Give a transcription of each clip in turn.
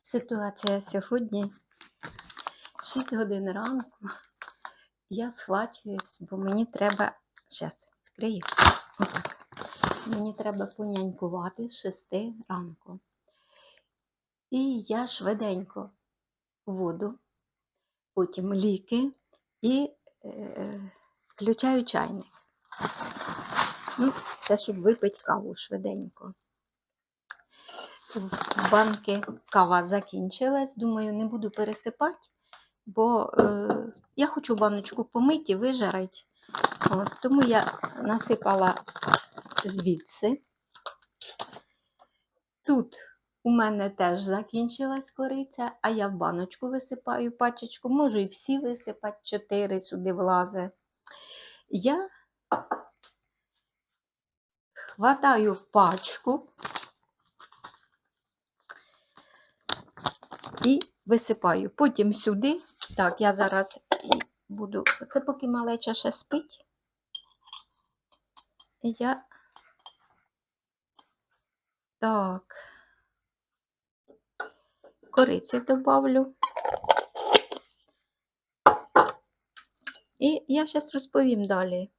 Ситуація сьогодні 6 годин ранку. Я схвачуюсь, бо мені треба. Зараз відкрию. Отак. Мені треба понянькувати з 6 ранку. І я швиденько воду, потім ліки і е, включаю чайник. Ну, це щоб випити каву швиденько. Банки кава закінчилась. Думаю, не буду пересипати, бо е, я хочу баночку помити, вижарити. От, тому я насипала звідси. Тут у мене теж закінчилась кориця, а я в баночку висипаю пачечку, можу і всі висипати, чотири сюди влазе. Я хватаю пачку і висипаю. Потім сюди. Так, я зараз буду. Це поки малеча ще спить. Я так. Кориці добавлю. І я зараз розповім далі.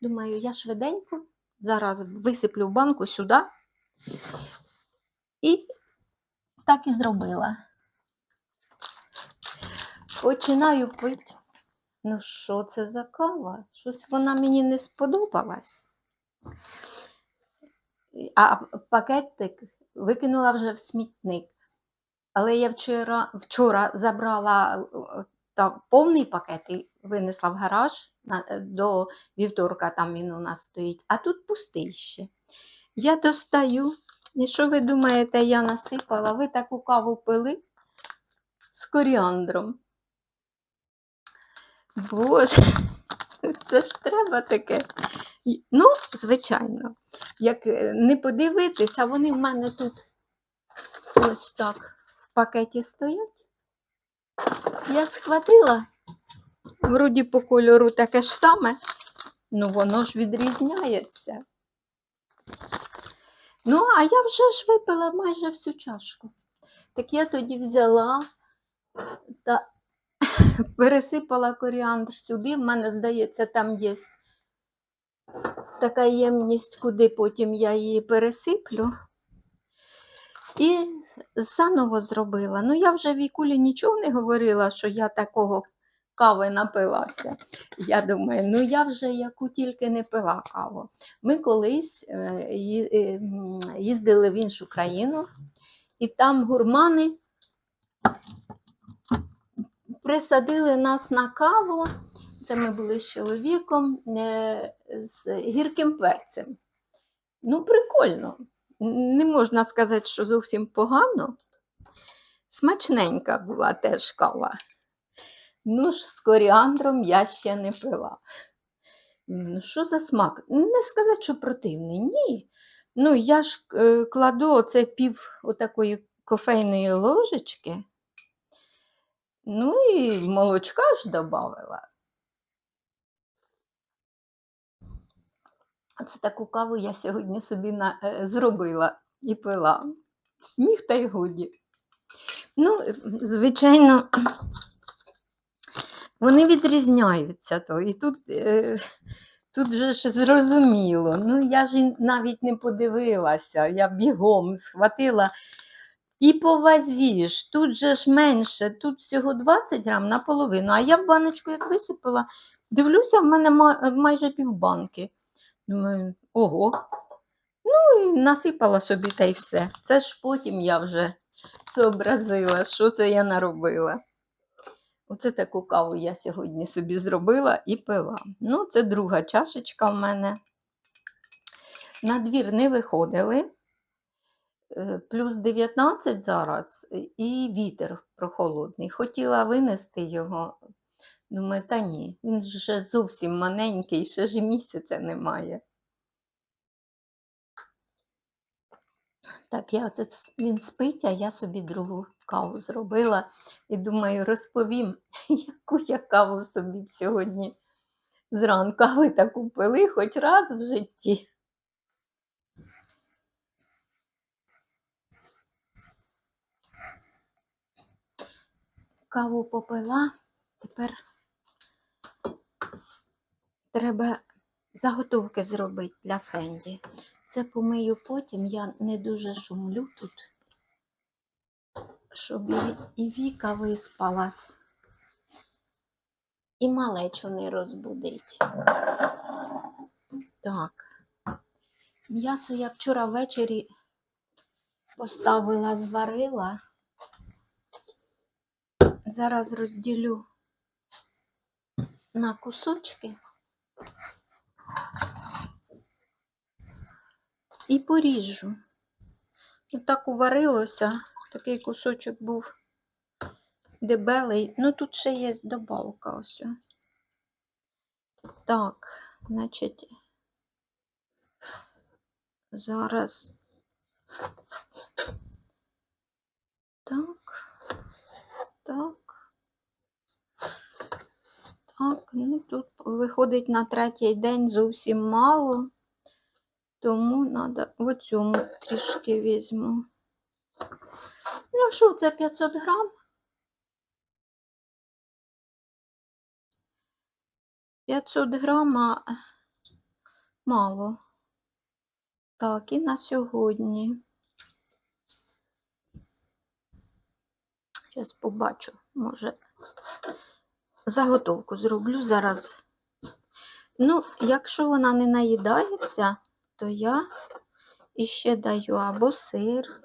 Думаю, я швиденько зараз висиплю в банку сюди. І так і зробила. Починаю пити. Ну, що це за кава? Щось вона мені не сподобалась. А пакетик викинула вже в смітник. Але я вчора, вчора забрала та, повний пакет і винесла в гараж е, до вівторка, там він у нас стоїть, а тут пустий ще. Я достаю, і що ви думаєте, я насипала? Ви таку каву пили з коріандром. Боже, це ж треба таке. Ну, звичайно, як е, не подивитися, вони в мене тут ось так в пакеті стоять. Я схватила, вроді по кольору таке ж саме, ну воно ж відрізняється. Ну, а я вже ж випила майже всю чашку. Так я тоді взяла та пересипала коріандр сюди. В мене, здається, там є така ємність, куди потім я її пересиплю. І заново зробила. Ну, я вже Вікулі нічого не говорила, що я такого кави напилася. Я думаю, ну я вже яку тільки не пила каву. Ми колись е, е, їздили в іншу країну, і там гурмани присадили нас на каву. Це ми були з чоловіком е, з гірким перцем. Ну, прикольно. Не можна сказати, що зовсім погано. Смачненька була теж кава. Ну ж, з коріандром я ще не пила. Ну, що за смак? Не сказати, що противний, ні. Ну, я ж е, кладу оце пів отакої кофейної ложечки. Ну і молочка ж додавила. Оце таку каву я сьогодні собі на, е, зробила і пила. Сміх та й годі. Ну, звичайно, вони відрізняються то. І тут, е, тут же ж зрозуміло. Ну, я ж навіть не подивилася, я бігом схватила. І по вазі ж, тут же ж менше, тут всього 20 грам наполовину, а я в баночку як висипала, дивлюся, в мене ма- майже півбанки. Думаю, ого. Ну і насипала собі та й все. Це ж потім я вже зобразила, що це я наробила. Оце таку каву я сьогодні собі зробила і пила. Ну, це друга чашечка в мене. На двір не виходили. Е, Плюс 19 зараз і вітер прохолодний. Хотіла винести його. Думаю, та ні, він вже зовсім маленький, ще ж місяця немає. Так, я оце він спить, а я собі другу каву зробила і думаю, розповім, яку я каву собі сьогодні зранку, а ви таку пили хоч раз в житті. Каву попила, тепер треба заготовки зробити для Фенді. Це помию потім, я не дуже шумлю тут, щоб і, Віка виспалась, і малечу не розбудить. Так, м'ясо я вчора ввечері поставила, зварила. Зараз розділю на кусочки і поріжу. Так уварилося, такий кусочок був дебелий. Ну, тут ще є добавка ось. Так, значить, зараз. Так. Так. Так, ну тут виходить на третій день зовсім мало, тому треба цьому трішки візьму. Ну що, це 500 грам? 500 грама мало. Так, і на сьогодні. Зараз побачу, може, заготовку зроблю зараз. Ну, якщо вона не наїдається, то я іще даю або сир,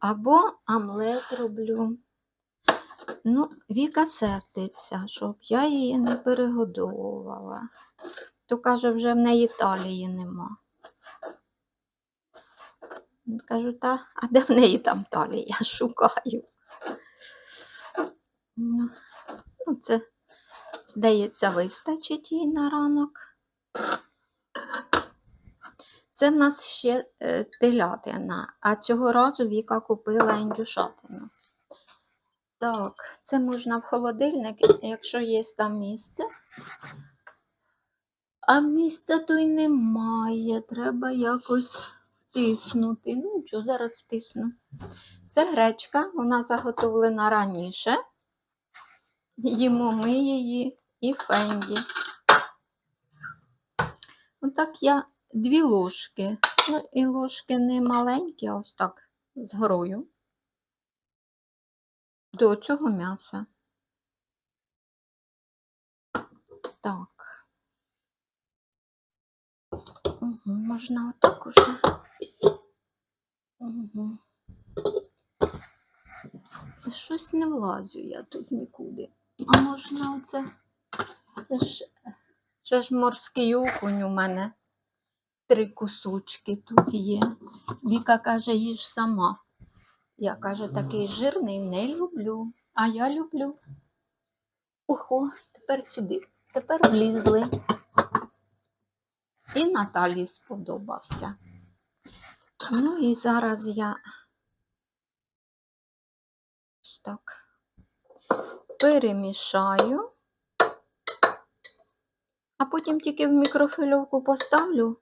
або омлет роблю. Ну, Віка сердиться, щоб я її не перегодовувала. То каже, вже в неї талії нема. Кажу, та, а де в неї там талія? Я шукаю. Ну, ну, це, здається, вистачить їй на ранок. Це в нас ще е, телятина, а цього разу Віка купила індюшатину. Так, це можна в холодильник, якщо є там місце. А місця то й немає. Треба якось втиснути. Ну, нічого, зараз втисну. Це гречка, вона заготовлена раніше. Їмо ми її і фенді. Отак я дві ложки. Ну, і ложки не маленькі, а ось так з горою. До цього м'яса. Так. Угу, можна отак уже. Угу. Щось не влазю я тут нікуди. А можна оце. Ж, це ж морський окунь у мене. Три кусочки тут є. Віка каже, їж сама. Я каже, такий жирний не люблю. А я люблю. Ого, тепер сюди. Тепер влізли. І Наталі сподобався. Ну і зараз я ось так перемішаю, а потім тільки в мікрофильовку поставлю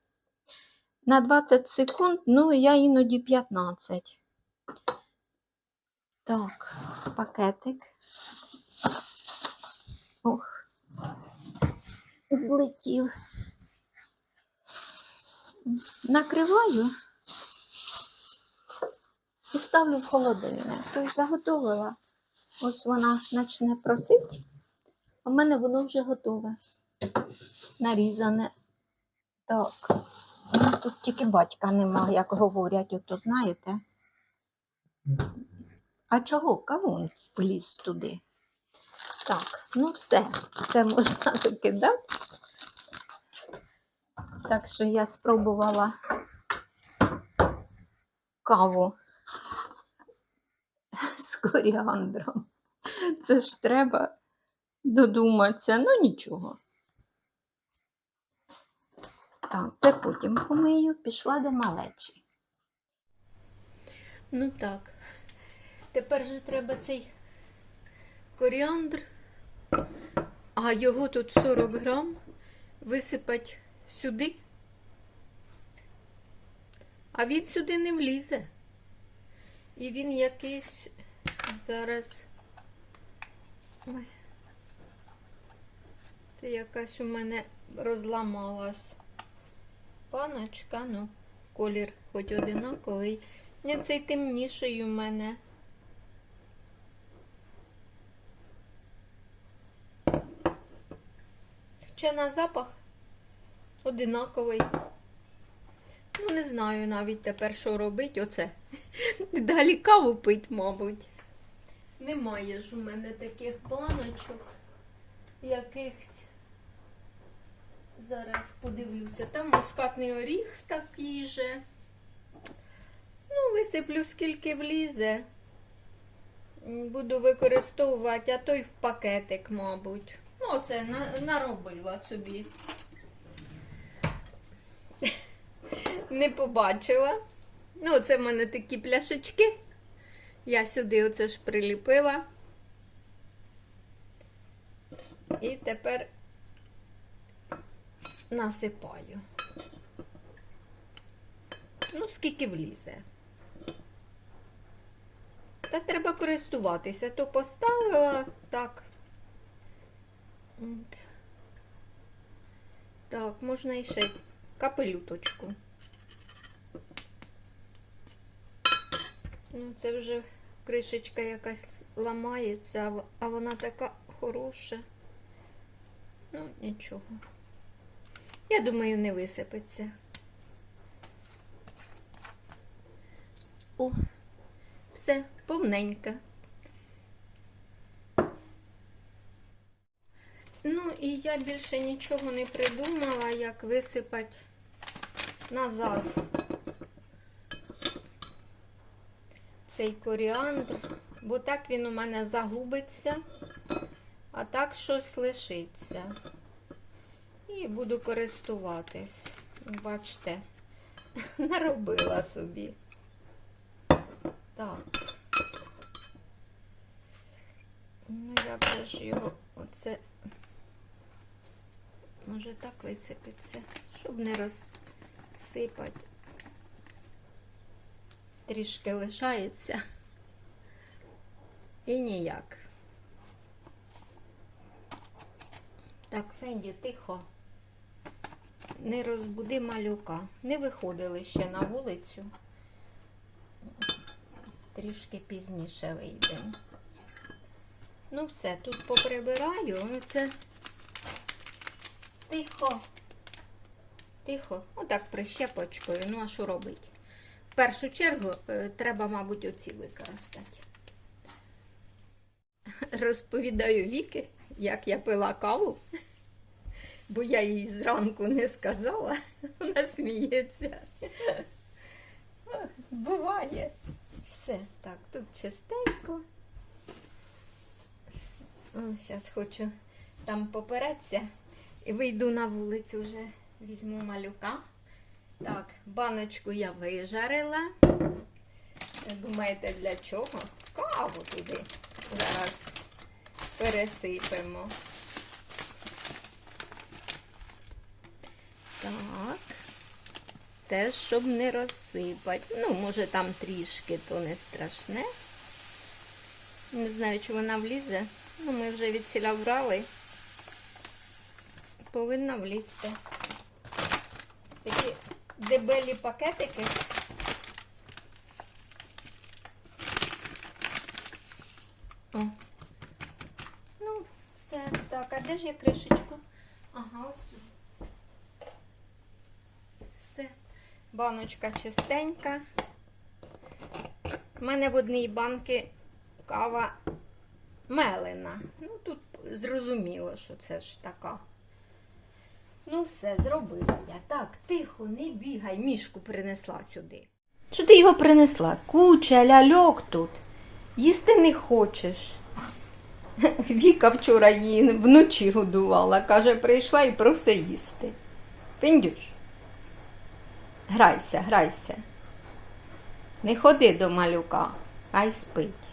на 20 секунд, ну я іноді 15. Так, пакетик. Ох, злетів. Накриваю і ставлю в холодильник. Тож заготовила. Ось вона почне просити, а в мене воно вже готове. Нарізане. Так. Ну, тут тільки батька нема, як говорять, ото знаєте. А чого кавун вліз туди? Так, ну все, це можна викидати. Так що я спробувала каву з коріандром. Це ж треба додуматися, ну нічого. Так, це потім помию, пішла до малечі. Ну так. Тепер же треба цей коріандр, А його тут 40 грам висипать сюди. А він сюди не влізе. І він якийсь зараз. Ой. Це якась у мене розламалась паночка, ну, колір хоч одинаковий. Ні, цей темніший у мене. Хоча на запах одинаковий. Ну, не знаю навіть тепер, що робити. Оце. Далі каву пить, мабуть. Немає ж у мене таких баночок якихось. Зараз подивлюся. Там мускатний оріх такий же. Ну, висиплю скільки влізе. Буду використовувати, а той в пакетик, мабуть. Ну, оце на- наробила собі. Не побачила. Ну, оце в мене такі пляшечки. Я сюди оце ж приліпила. І тепер насипаю. Ну, скільки влізе. Та треба користуватися. То поставила так. Так, можна і ще капелюточку. Ну, це вже кришечка якась ламається, а вона така хороша. Ну, нічого. Я думаю, не висипеться. О, все, повненька. Ну, і я більше нічого не придумала, як висипати назад цей коріандр, бо так він у мене загубиться, а так щось лишиться. І буду користуватись. Бачите, наробила собі. Так. Ну, як ж його оце може так висипеться, щоб не розсипати. Трішки лишається. І ніяк. Так, Фенді, тихо. Не розбуди малюка. Не виходили ще на вулицю. Трішки пізніше вийдемо. Ну, все, тут поприбираю. Оце тихо. Тихо. Отак прищепочкою. Ну, а що робити? В першу чергу е, треба, мабуть, оці використати. Розповідаю Віки, як я пила каву, бо я їй зранку не сказала. Вона сміється. Буває. Все, так, тут чистенько. Зараз хочу там попереться і вийду на вулицю вже. Візьму малюка. Так, баночку я вижарила. Думаєте, для чого? Каву туди зараз пересипемо. Так. Теж, щоб не розсипати. Ну, може, там трішки, то не страшне. Не знаю, чи вона влізе. Ну, ми вже від ціля брали. Повинна влізти. Такі дебелі пакетики. О. Ну, все. Так, а де ж я кришечку? Ага, ось. тут. Все. Баночка чистенька. У мене в одній банки кава мелена. Ну, тут зрозуміло, що це ж така. Ну, все, зробила я. Так, тихо, не бігай, мішку принесла сюди. Що ти його принесла? Куча ляльок тут. Їсти не хочеш. Віка вчора її вночі годувала. Каже, прийшла і просить їсти. Піндюш. Грайся, грайся. Не ходи до малюка, хай спить.